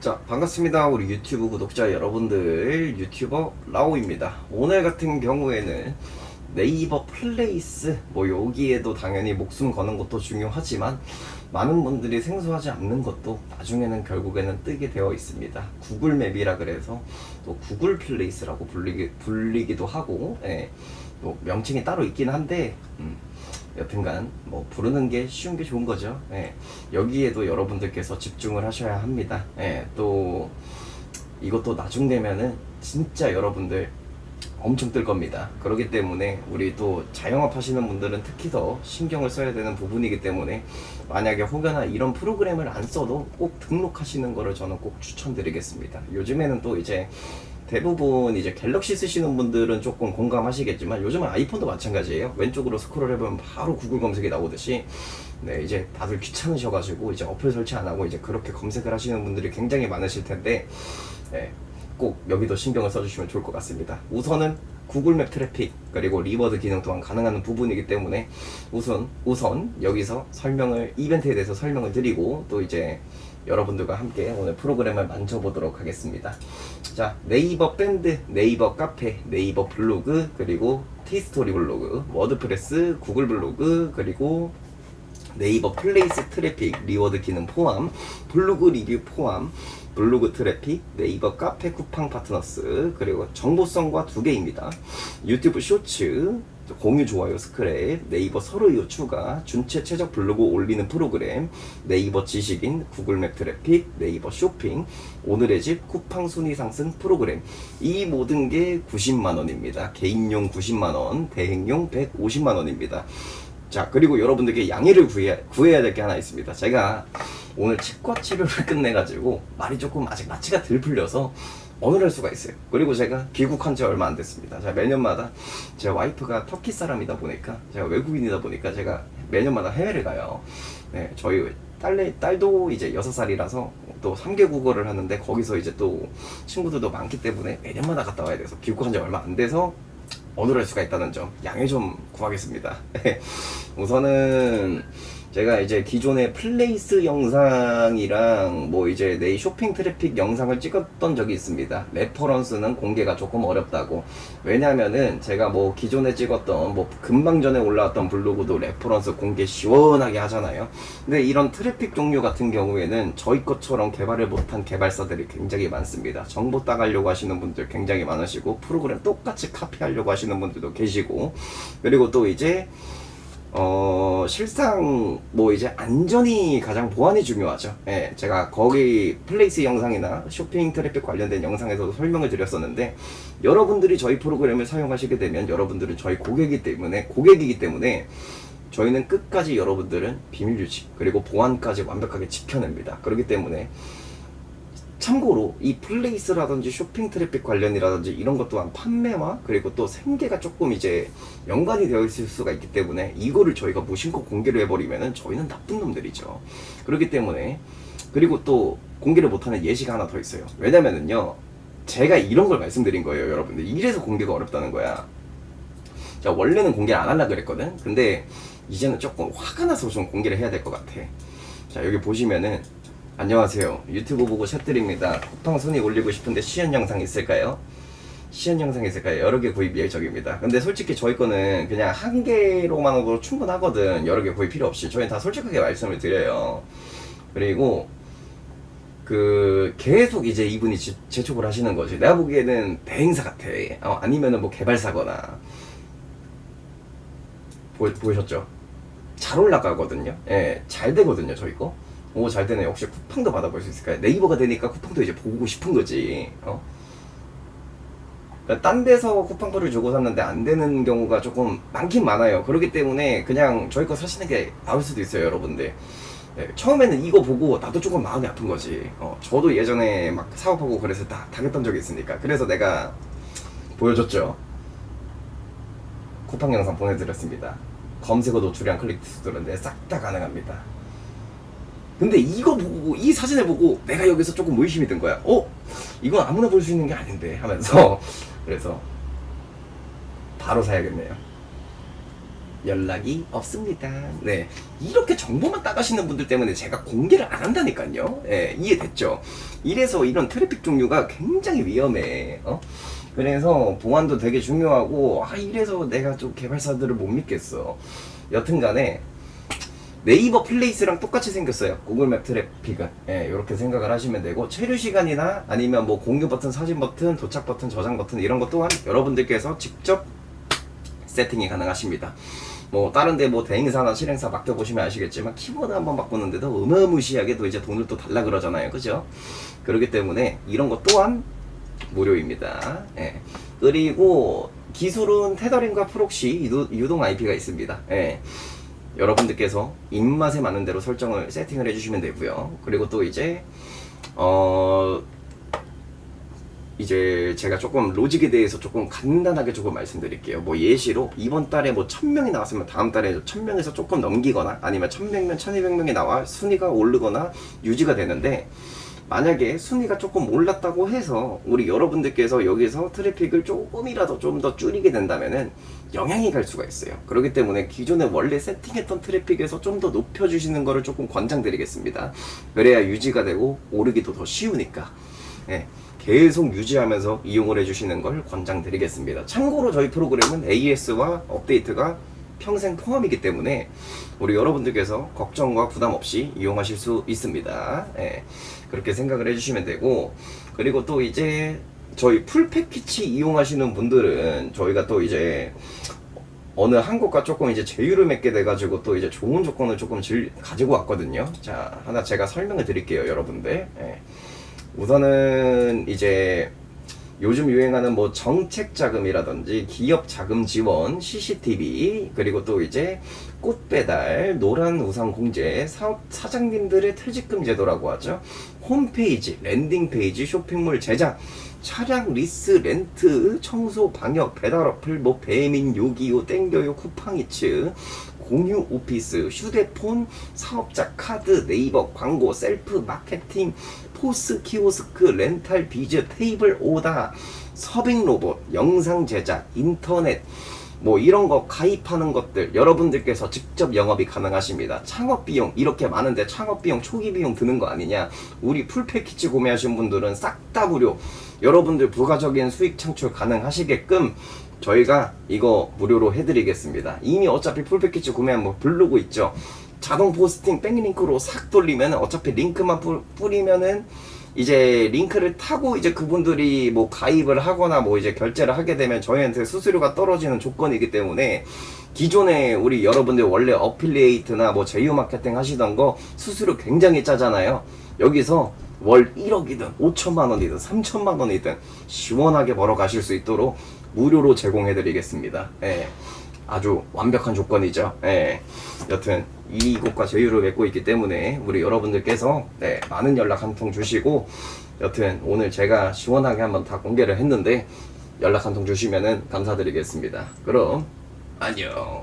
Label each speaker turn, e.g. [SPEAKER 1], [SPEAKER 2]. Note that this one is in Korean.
[SPEAKER 1] 자 반갑습니다. 우리 유튜브 구독자 여러분들 유튜버 라오입니다. 오늘 같은 경우에는 네이버 플레이스 뭐 여기에도 당연히 목숨 거는 것도 중요하지만 많은 분들이 생소하지 않는 것도 나중에는 결국에는 뜨게 되어 있습니다. 구글 맵이라 그래서 또 구글 플레이스라고 불리기, 불리기도 하고 예, 또 명칭이 따로 있긴 한데 음, 여튼간 뭐 부르는 게 쉬운 게 좋은 거죠. 예. 여기에도 여러분들께서 집중을 하셔야 합니다. 예. 또 이것도 나중 되면은 진짜 여러분들 엄청 뜰 겁니다. 그렇기 때문에 우리 또 자영업 하시는 분들은 특히 더 신경을 써야 되는 부분이기 때문에 만약에 혹여나 이런 프로그램을 안 써도 꼭 등록하시는 거를 저는 꼭 추천드리겠습니다. 요즘에는 또 이제 대부분 이제 갤럭시 쓰시는 분들은 조금 공감하시겠지만 요즘은 아이폰도 마찬가지예요. 왼쪽으로 스크롤 해보면 바로 구글 검색이 나오듯이 네 이제 다들 귀찮으셔가지고 이제 어플 설치 안 하고 이제 그렇게 검색을 하시는 분들이 굉장히 많으실 텐데 네, 꼭 여기도 신경을 써주시면 좋을 것 같습니다. 우선은 구글맵 트래픽 그리고 리워드 기능 또한 가능한 부분이기 때문에 우선 우선 여기서 설명을 이벤트에 대해서 설명을 드리고 또 이제 여러분들과 함께 오늘 프로그램을 만져보도록 하겠습니다. 자 네이버 밴드, 네이버 카페, 네이버 블로그 그리고 티스토리 블로그, 워드프레스, 구글 블로그 그리고 네이버 플레이스 트래픽 리워드 기능 포함 블로그 리뷰 포함 블로그 트래픽 네이버 카페 쿠팡 파트너스 그리고 정보성과 두 개입니다. 유튜브 쇼츠 공유 좋아요 스크랩 네이버 서로 이어 추가 준체 최적 블로그 올리는 프로그램 네이버 지식인 구글맵 트래픽 네이버 쇼핑 오늘의 집 쿠팡 순위 상승 프로그램. 이 모든 게 90만 원입니다. 개인용 90만 원 대행용 150만 원입니다. 자 그리고 여러분들께 양해를 구해야, 구해야 될 게 하나 있습니다. 제가 오늘 치과 치료를 끝내가지고 말이 조금 아직 마취가 덜 풀려서 어눌할 수가 있어요. 그리고 제가 귀국한 지 얼마 안 됐습니다. 제가 매년마다 제 와이프가 터키 사람이다 보니까 제가 외국인이다 보니까 제가 매년마다 해외를 가요. 네, 저희 딸내, 딸도 이제 6살이라서 또 3개 국어를 하는데 거기서 이제 또 친구들도 많기 때문에 매년마다 갔다 와야 돼서 귀국한 지 얼마 안 돼서 어눌할 수가 있다는 점 양해 좀 구하겠습니다. 우선은 제가 이제 기존의 플레이스 영상이랑 뭐 이제 내 쇼핑 트래픽 영상을 찍었던 적이 있습니다. 레퍼런스는 공개가 조금 어렵다고. 왜냐면은 제가 뭐 기존에 찍었던 뭐 금방 전에 올라왔던 블로그도 레퍼런스 공개 시원하게 하잖아요. 근데 이런 트래픽 종류 같은 경우에는 저희 것처럼 개발을 못한 개발사들이 굉장히 많습니다. 정보 따가려고 하시는 분들 굉장히 많으시고 프로그램 똑같이 카피하려고 하시는 분들도 계시고 그리고 또 이제 어, 실상, 뭐, 이제, 안전이 가장 보안이 중요하죠. 예, 제가 거기 플레이스 영상이나 쇼핑 트래픽 관련된 영상에서도 설명을 드렸었는데, 여러분들이 저희 프로그램을 사용하시게 되면, 여러분들은 저희 고객이기 때문에, 고객이기 때문에, 저희는 끝까지 여러분들은 비밀 유지, 그리고 보안까지 완벽하게 지켜냅니다. 그렇기 때문에, 참고로 이 플레이스라든지 쇼핑 트래픽 관련이라든지 이런 것 또한 판매와 그리고 또 생계가 조금 이제 연관이 되어 있을 수가 있기 때문에 이거를 저희가 무심코 공개를 해버리면은 저희는 나쁜 놈들이죠. 그렇기 때문에 그리고 또 공개를 못하는 예시가 하나 더 있어요. 왜냐면은요 제가 이런 걸 말씀드린 거예요, 여러분들. 이래서 공개가 어렵다는 거야. 자 원래는 공개를 안 하려 그랬거든. 근데 이제는 조금 화가 나서 좀 공개를 해야 될 것 같아. 자 여기 보시면은 안녕하세요. 유튜브 보고 샷드립니다. 쿠팡 순위 올리고 싶은데 시연 영상 있을까요? 시연 영상 있을까요? 여러 개 구입 예정입니다. 근데 솔직히 저희 거는 그냥 한 개로만으로 충분하거든. 여러 개 구입 필요 없이. 저희는 다 솔직하게 말씀을 드려요. 그리고 그 계속 이제 이분이 지- 재촉을 하시는 거지. 내가 보기에는 대행사 같아. 어, 아니면은 뭐 개발사거나. 보, 보셨죠? 잘 올라가거든요. 예, 잘 되거든요, 저희 거. 오, 잘 되네. 역시 쿠팡도 받아볼 수 있을까요? 네이버가 되니까 쿠팡도 이제 보고 싶은 거지. 어? 그러니까 딴 데서 쿠팡표를 주고 샀는데 안 되는 경우가 조금 많긴 많아요. 그렇기 때문에 그냥 저희 거 사시는 게 나을 수도 있어요, 여러분들. 예, 처음에는 이거 보고 나도 조금 마음이 아픈 거지. 어, 저도 예전에 막 사업하고 그래서 다 당했던 적이 있으니까. 그래서 내가 보여줬죠. 쿠팡 영상 보내드렸습니다. 검색어 노출량 클릭 수들은데 싹다 가능합니다. 근데 이거 보고 이 사진을 보고 내가 여기서 조금 의심이 든 거야. 어? 이건 아무나 볼 수 있는 게 아닌데 하면서 그래서 바로 사야겠네요. 연락이 없습니다. 네. 이렇게 정보만 따가시는 분들 때문에 제가 공개를 안 한다니까요. 예, 이해됐죠? 이래서 이런 트래픽 종류가 굉장히 위험해. 어? 그래서 보안도 되게 중요하고, 아, 이래서 내가 좀 개발사들을 못 믿겠어. 여튼 간에, 네이버 플레이스랑 똑같이 생겼어요. 구글 맵 트래픽은. 예, 이렇게 생각을 하시면 되고, 체류 시간이나 아니면 뭐 공유 버튼, 사진 버튼, 도착 버튼, 저장 버튼 이런 것 또한 여러분들께서 직접 세팅이 가능하십니다. 뭐 다른데 뭐 대행사나 실행사 맡겨보시면 아시겠지만 키보드 한번 바꾸는데도 어마무시하게 또 이제 돈을 또 달라 그러잖아요. 그죠? 그렇기 때문에 이런 것 또한 무료입니다. 예. 그리고 기술은 테더링과 프록시 유동 IP가 있습니다. 예. 여러분들께서 입맛에 맞는 대로 설정을 세팅을 해주시면 되고요. 그리고 또 이제 어 이제 제가 조금 로직에 대해서 조금 간단하게 조금 말씀드릴게요. 뭐 예시로 이번 달에 뭐 1000명이 나왔으면 다음 달에 1000명에서 조금 넘기거나 아니면 1100명, 1200명이 나와 순위가 오르거나 유지가 되는데 만약에 순위가 조금 올랐다고 해서 우리 여러분들께서 여기서 트래픽을 조금이라도 좀 더 줄이게 된다면은 영향이 갈 수가 있어요. 그렇기 때문에 기존에 원래 세팅했던 트래픽에서 좀 더 높여주시는 거를 조금 권장드리겠습니다. 그래야 유지가 되고 오르기도 더 쉬우니까. 예, 계속 유지하면서 이용을 해주시는 걸 권장드리겠습니다. 참고로 저희 프로그램은 AS와 업데이트가 평생 포함이기 때문에 우리 여러분들께서 걱정과 부담 없이 이용하실 수 있습니다. 예, 그렇게 생각을 해주시면 되고 그리고 또 이제 저희 풀 패키지 이용하시는 분들은 저희가 또 이제 어느 한국과 조금 이제 제휴를 맺게 돼가지고 또 이제 좋은 조건을 조금 질- 가지고 왔거든요. 자 하나 제가 설명을 드릴게요, 여러분들. 예. 우선은 이제 요즘 유행하는 뭐 정책 자금이라든지 기업 자금 지원, CCTV, 그리고 또 이제 꽃 배달, 노란 우산 공제, 사업 사장님들의 퇴직금 제도라고 하죠. 홈페이지, 랜딩 페이지, 쇼핑몰 제작, 차량 리스, 렌트, 청소, 방역, 배달 어플, 뭐 배민, 요기요, 땡겨요, 쿠팡이츠, 공유 오피스, 휴대폰, 사업자 카드, 네이버 광고, 셀프 마케팅, 포스 키오스크, 렌탈 비즈, 테이블 오다, 서빙 로봇, 영상 제작, 인터넷, 뭐 이런 거 가입하는 것들 여러분들께서 직접 영업이 가능하십니다. 창업 비용 이렇게 많은데 창업 비용 초기 비용 드는 거 아니냐? 우리 풀 패키지 구매하신 분들은 싹 다 무료. 여러분들 부가적인 수익 창출 가능하시게끔 저희가 이거 무료로 해드리겠습니다. 이미 어차피 풀 패키지 구매하면 뭐 블로그 있죠. 자동 포스팅 백링크로 싹 돌리면 어차피 링크만 뿌, 뿌리면은 이제 링크를 타고 이제 그분들이 뭐 가입을 하거나 뭐 이제 결제를 하게 되면 저희한테 수수료가 떨어지는 조건이기 때문에 기존에 우리 여러분들 원래 어필리에이트나 뭐 제휴 마케팅 하시던 거 수수료 굉장히 짜잖아요. 여기서 월 1억이든 5천만 원이든 3천만 원이든 시원하게 벌어 가실 수 있도록 무료로 제공해 드리겠습니다. 예. 아주 완벽한 조건이죠. 예. 여튼 이곳과 제휴를 맺고 있기 때문에 우리 여러분들께서 네, 많은 연락 한 통 주시고 여튼 오늘 제가 시원하게 한번 다 공개를 했는데 연락 한 통 주시면은 감사드리겠습니다. 그럼 안녕.